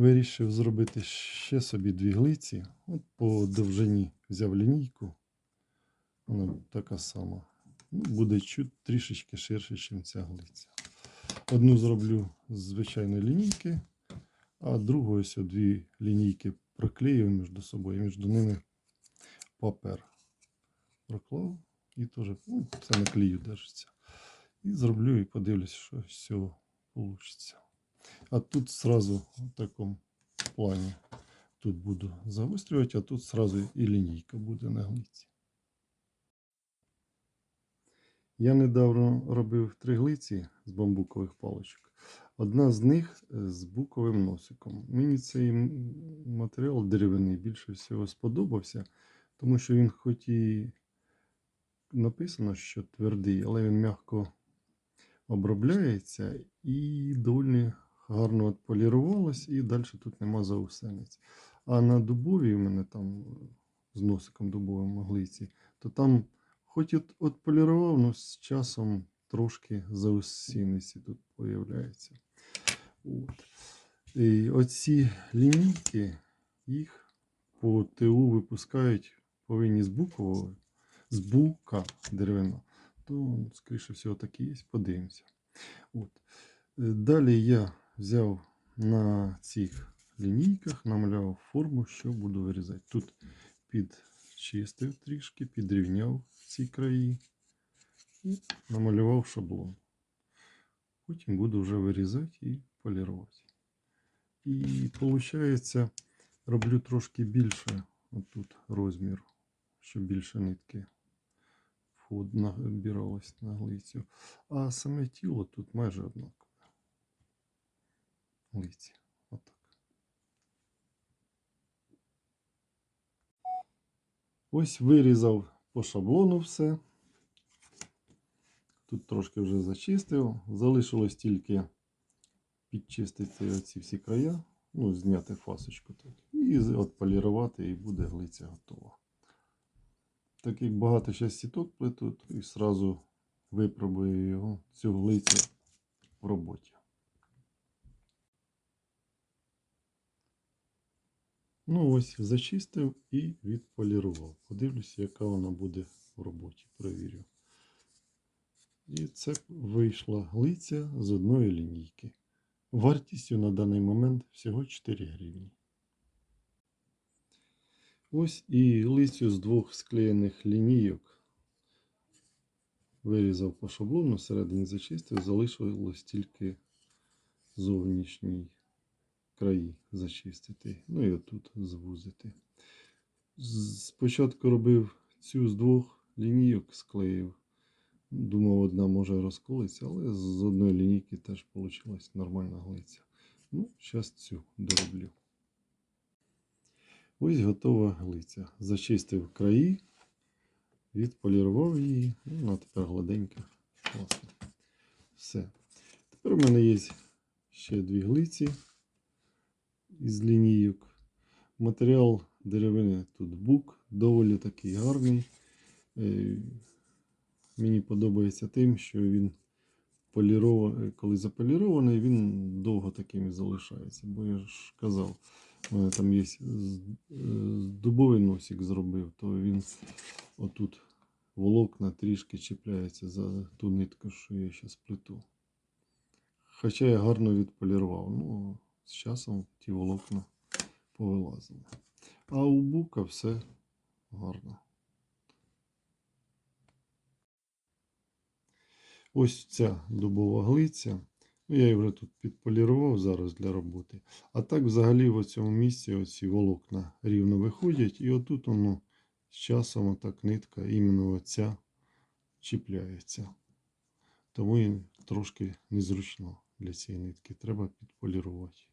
Вирішив зробити ще собі дві глиці. От по довжині взяв лінійку. Вона така сама. Ну, буде чуть трішечки ширше, ніж ця глиця. Одну зроблю з звичайної лінійки, а другу ось дві лінійки проклею між собою, між ними папер. Проклав і теж ну, це на клею держиться. І зроблю і подивлюсь, що цього вийде. А тут сразу в такому плані. Тут буду загострювати, а тут сразу і лінійка буде на глиці. Я недавно робив три глиці з бамбукових паличок. Одна з них е, з буковим носиком. Мені цей матеріал дерев'яний більше всього сподобався, тому що він хоч і написано, що твердий, але він м'яко обробляється і доволі гарно от полірувалось, і далі тут нема заусениць. А на дубовій у мене там е, з носиком дубовим глиці, то там хоч от, от полірував, але з часом трошки заусениці тут появляються. От. І оці лінійки, їх по ТУ випускають повинні з букового, з бука деревина. То, скоріше всього, і є. Подивимося. От. Е, Далі я взяв на цих лінійках, намалював форму, що буду вирізати. Тут підчистив трішки, підрівняв ці краї і намалював шаблон. Потім буду вже вирізати і полірувати. І виходить, роблю трошки більше отут розмір, щоб більше нитки набиралось на глицю. А саме тіло тут майже однакове. Глиці. Отак. Ось вирізав по шаблону все. Тут трошки вже зачистив. Залишилось тільки підчистити оці всі края, ну, зняти фасочку тут. І з- от полірувати, і буде глиця готова. Так як багато ще сіток плетуть, і сразу випробую його, цю глицю в роботі. Ну ось, зачистив і відполірував. Подивлюсь, яка вона буде в роботі. Провірю. І це вийшла глиця з одної лінійки. Вартістю на даний момент всього 4 гривні. Ось і лицю з двох склеєних лінійок вирізав по шаблону, всередині зачистив, залишилось тільки зовнішній краї зачистити. Ну і отут звузити. Спочатку робив цю з двох лінійок склеїв. Думав, одна може розколиться, але з одної лінійки теж вийшла нормальна глиця. Ну, зараз цю дороблю. Ось готова глиця. Зачистив краї, відполірував її. Ну, вона тепер гладенька. Класно. Все. Тепер у мене є ще дві глиці із лінійок. Матеріал деревини тут бук, доволі такий гарний. Е, Мені подобається тим, що він полірований, коли заполірований, він довго таким і залишається. Бо я ж казав, у мене там є е, дубовий носик зробив, то він отут волокна трішки чіпляється за ту нитку, що я зараз плету. Хоча я гарно відполірував. Ну, з часом ті волокна повилазили. А у бука все гарно. Ось ця дубова глиця. Ну, я її вже тут підполірував зараз для роботи. А так взагалі в цьому місці оці волокна рівно виходять. І отут воно з часом отак нитка, іменно оця чіпляється. Тому і трошки незручно для цієї нитки. Треба підполірувати.